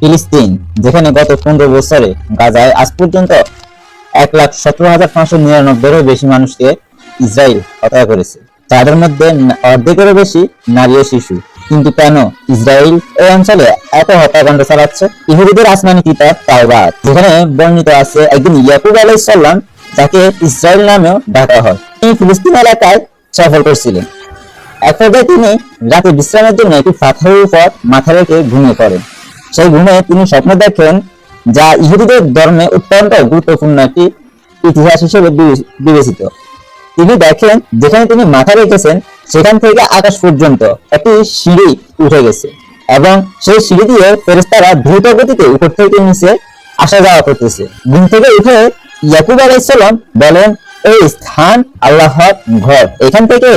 ফিলিস্তিন, যেখানে গত পনেরো বছরে গাজায় আজ পর্যন্ত এক লাখ সতেরো হাজার পাঁচশো নিরানব্বইয়েরও বেশি মানুষকে ইসরায়েল হত্যা করেছে। তাদের মধ্যে অর্ধেকেরও বেশি নারী ও শিশু। কিন্তু কেন ইসরায়েল এই অঞ্চলে এত হত্যাকাণ্ড চালাচ্ছে? ইহুদিদের আসমানি কিতাব তাওরাত, যেখানে বর্ণিত আছে একদিন ইয়াকুব আলাইসাল্লাম যাকে ইসরায়েল নামেও ডাকা হয়। তিনি ফিলিস্তিন এলাকায় সফর করছিলেন। এক পর্যায়ে তিনি রাতে বিশ্রামের জন্য একটি পাথরের উপর মাথা রেখে ঘুমিয়ে পড়েন। সেই ঘুমে তিনি স্বপ্ন দেখেন যা ইহুদিদের ধর্মে অত্যন্ত গুরুত্বপূর্ণ একটি ইতিহাস হিসেবে বিবেচিত। তিনি দেখেন, যেখানে তিনি মাথা রেখেছেন, সেখান থেকে আকাশ পর্যন্ত একটি সিঁড়ি উঠে গেছে এবং সেই সিঁড়ি দিয়ে ফেরেস্তারা দ্রুত গতিতে উপর থেকে নিচে আসা যাওয়া করতেছে। ঘুম থেকে উঠে ইয়াকুব আলাইসাল্লাম বলেন, এই স্থান আল্লাহর ঘর। এখান থেকে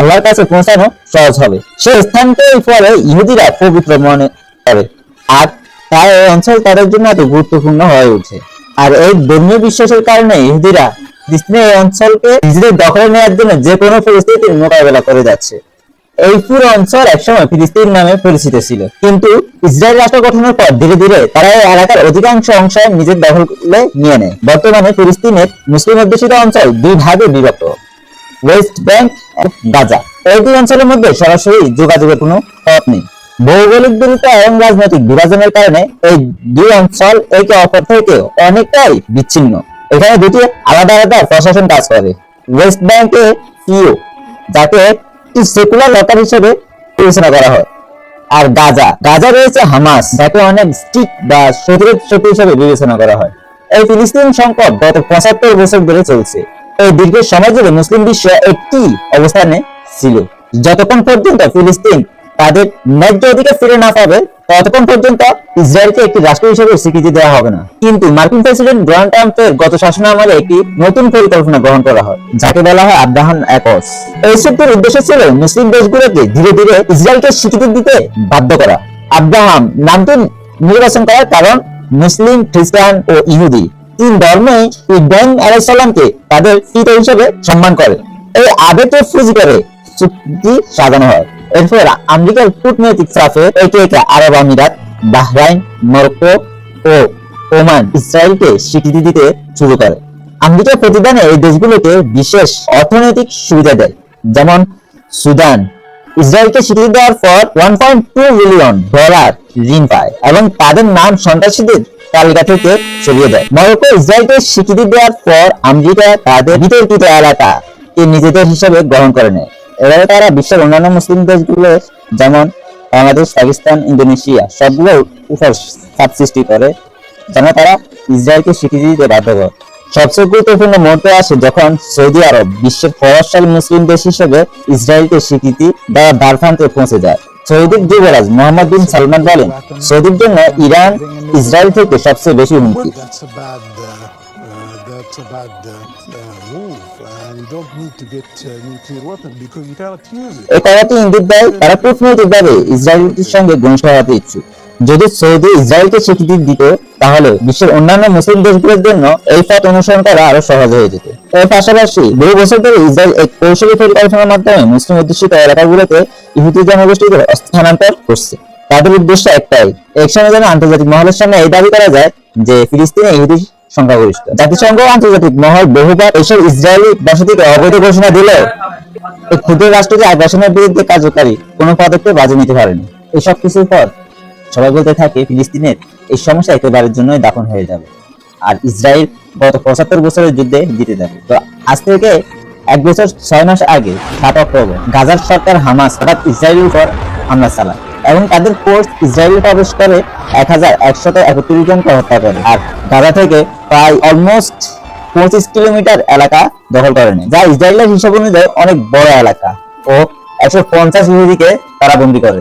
আল্লাহর কাছে পৌঁছানো সহজ হবে। সেই স্থানকে পরে ইহুদিরা পবিত্র মনে করে। আর তাই এই অঞ্চল তাদের জন্য এত গুরুত্বপূর্ণ হয়ে ওঠে আর এই ধর্মীয় বিশ্বাসের কারণে ইহুদিরা ফিলিস্তিনের এই অঞ্চলকে নিজেদের দখলে নেওয়ার জন্য যে কোনো পরিস্থিতির মোকাবেলা করে যাচ্ছে। এই পুরো অঞ্চল একসময় ফিলিস্তিন নামে পরিচিত ছিল। কিন্তু ইসরায়েল রাষ্ট্র গঠনের পর ধীরে ধীরে তারা এই এলাকার অধিকাংশ অংশ নিজের দখলে নিয়ে নেয়। বর্তমানে ফিলিস্তিনের মুসলিম অধ্যুষিত অঞ্চল দুই ভাগে বিভক্ত। West Bank Gaza. এই দুই অঞ্চলের মধ্যে সরাসরি যোগাযোগের কোনো পথ নেই। ভৌগোলিক দূরত্ব এবং রাজনৈতিক বিভাজনের কারণে এই দুই অঞ্চল একে অপর থেকে অনেকটাই বিচ্ছিন্ন। এখানে দুটি আলাদা আলাদা প্রশাসন কাজ করে। ওয়েস্ট ব্যাংকে পিও যাকে সেকুলার লকার হিসেবে বিবেচনা করা হয়। আর গাজা গাজা রয়েছে হামাস, যাকে অনেক স্টিক বা শত্রুর শক্তি হিসেবে বিবেচনা করা হয়। এই ফিলিস্তিন সংকট গত পঁচাত্তর বছর ধরে চলছে। এই দীর্ঘ সময় ধরে মুসলিম বিশ্ব একটি অবস্থানে ছিল। যতক্ষণ পর্যন্ত ফিলিস্তিন তাদের ন্যায্য অধিকার ফিরে না পাবে ততক্ষণ পর্যন্ত ইসরায়েলকে একটি রাষ্ট্র হিসেবে স্বীকৃতি দেওয়া হবে না। কিন্তু মার্কিন প্রেসিডেন্ট ডোনাল্ড ট্রাম্পের গত শাসন আমলে একটি নতুন পরিকল্পনা গ্রহণ করা হয়, যাকে বলা হয় আব্রাহাম একস। এই চুক্তির উদ্দেশ্য ছিল মুসলিম দেশগুলোকে ধীরে ধীরে ইসরায়েলকে স্বীকৃতি দিতে বাধ্য করা। আব্রাহাম নামটি নির্বাচন করার কারণ মুসলিম, খ্রিস্টান ও ইহুদি। তিন ধর্মই ইব্রাহিম আলাইসাল্লামকে তাদের পিতা হিসেবে সম্মান করে। এই আবেগকে ফুজি করে চুক্তি সাজানো হয়। এরপর আমেরিকার কূটনৈতিক চাপে একে একে আরব আমিরাত, বাহরাইন, মরক্কো ও ওমান ইসরায়েলকে স্বীকৃতি দিতে শুরু করে। প্রতিদানে এই দেশগুলোকে বিশেষ অর্থনৈতিক সুবিধা দেয়, যেমন সুদান। ইসরায়েলকে স্বীকৃতি দেওয়ার পর one point two billion dollar ঋণ পায় এবং তাদের নাম সন্ত্রাসীদের তালিকা থেকে সরিয়ে দেয়। মরক্কো ইসরায়েলকে স্বীকৃতি দেওয়ার পর আমেরিকা তাদের বিতর্কিত এলাকা নিজেদের হিসেবে গ্রহণ করে নেয়। এভাবে তারা বিশ্বের অন্যান্য মুসলিম দেশগুলো, যেমন বাংলাদেশ, পাকিস্তান, ইন্দোনেশিয়া সবগুলোর উপর চাপ সৃষ্টি করে, যেন তারা ইসরায়েলকে স্বীকৃতি দিতে বাধ্য করে সবচেয়ে গুরুত্বপূর্ণ মুহূর্তে আসে যখন সৌদি আরব বিশ্বের প্রভাবশালী মুসলিম দেশ হিসেবে ইসরায়েলকে স্বীকৃতি দেওয়ার দ্বারপ্রান্তে পৌঁছে যায়। সৌদির যুবরাজ মোহাম্মদ বিন সালমান বলেন, সৌদির জন্য ইরান ইসরায়েল থেকে সবচেয়ে বেশি হুমকি। That's a bad, uh, uh, uh, uh, move, and you don't need to get uh, nuclear weapon because you cannot use it. এই কথাটি ইঙ্গিত দেয় তারা কূটনৈতিকভাবে ইসরায়েলের সঙ্গে ঘনিষ্ঠ হতে ইচ্ছুক। যদি সৌদি ইসরায়েলকে স্বীকৃতি দিত তাহলে বিশ্বের অন্যান্য মুসলিম দেশগুলোর জন্য এই পথ অনুসরণ করা আরও সহজ হয়ে যেত। এর পাশাপাশি বহু বছর ধরে ইসরায়েল এক কৌশলী পরিকল্পনার মাধ্যমে মুসলিম অধ্যুষিত এলাকাগুলোতে ইহুদি জনগোষ্ঠীকে স্থানান্তর করছে। তাদের উদ্দেশ্য একটাই একসময় যেন আন্তর্জাতিক মহলের সামনে এই দাবি করা যায় যে ফিলিস্তিনে ইহুদি সংখ্যাগরিষ্ঠ। জাতিসংঘ আন্তর্জাতিক মহল বহুবার এসব ইসরায়েলি বসতিকে অবৈধ ঘোষণা দিলেও এই ক্ষুদ্র রাষ্ট্রটি আগ্রাসনের বিরুদ্ধে কার্যকারী কোনো পদক্ষেপ বাজে নিতে পারেনি। এই সব কিছুর পর সবাই বলতে থাকে, ফিলিস্তিনের এই সমস্যা একেবারের জন্যই দাফন হয়ে যাবে আর ইসরায়েল গত পঁচাত্তর বছরের যুদ্ধে জিতে যাবে। তো আজ থেকে এক বছর ছয় মাস আগে সাত অক্টোবর গাজার সরকার হামাস হঠাৎ ইসরায়েলের উপর হামলা চালায়। এবং তাদের ফোর্স ইসরায়েলে প্রবেশ করে এক হাজার একশত একত্রিশ জনকে হত্যা করে। আর গাজা থেকে প্রায় অলমোস্ট পঁচিশ কিলোমিটার এলাকা দখল করে নেয়, যা ইসরায়েলের হিসাব অনুযায়ী অনেক বড় এলাকা ও একশো পঞ্চাশ ইহুদিকে তারা বন্দি করে।